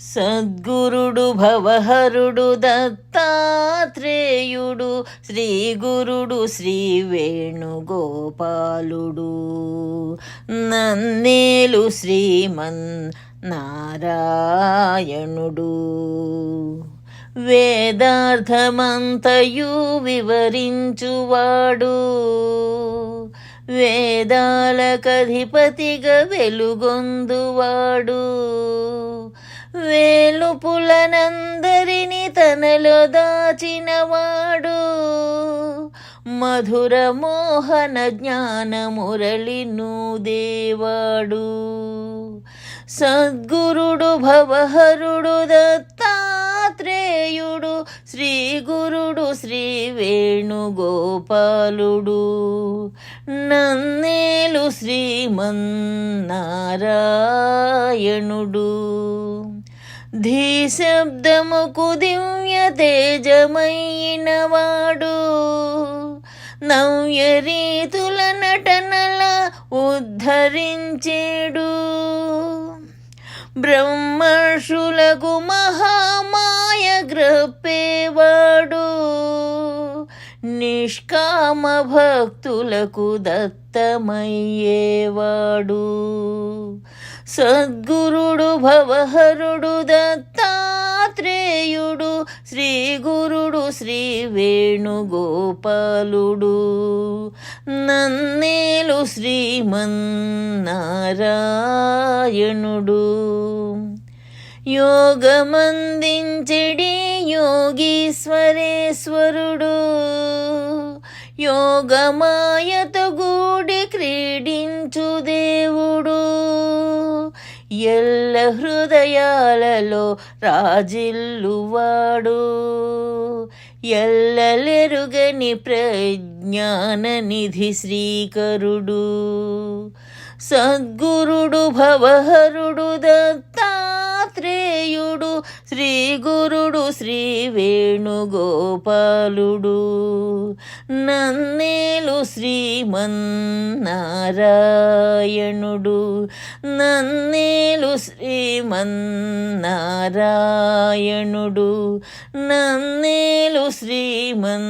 సద్గురుడు భవహరుడు దత్తాత్రేయుడు శ్రీ గురుడు శ్రీ వేణుగోపాలుడు నన్నేలు శ్రీమన్ నారాయణుడు వేదార్థమంతయు వివరించువాడు. వేదాలకధిపతిగా వెలుగొందువాడు. వేలుపులనందరిని తనలో దాచినవాడు. మధుర మోహన జ్ఞాన మురళి దేవాడు. సద్గురుడు భవహరుడు దత్తాత్రేయుడు శ్రీ గురుడు శ్రీ వేణుగోపాలుడు నన్నేలు శ్రీమన్నారాయణుడు. ధీశబ్దముకు దివ్య తేజమైనవాడు. నవ్య రీతుల నటనల ఉద్ధరించేడు. బ్రహ్మర్షులకు మహామాయ గ్రప్పేవాడు నిష్కామ భక్తులకు దత్తమయ్యేవాడు. సద్గురుడు భవహరుడు దత్తాత్రేయుడు శ్రీ గురుడు శ్రీ వేణుగోపాలుడు. నన్నేలు శ్రీమన్నారాయణుడు. యోగమందించెడి యోగీశ్వరేశ్వరుడు. యోగమాయతో ఎల్ల హృదయాలలో రాజిల్లువాడు. ఎల్లలెరుగని ప్రజ్ఞాన నిధి శ్రీకరుడు. సద్గురుడు భవహరుడు దత్తాత్రేయుడు శ్రీ గురుడు శ్రీ వేణుగోపాలుడు నన్నేలు శ్రీమన్నారాయణుడు. నన్నేలు శ్రీమన్నారాయణుడు నన్నేలు శ్రీమన్నారాయణుడు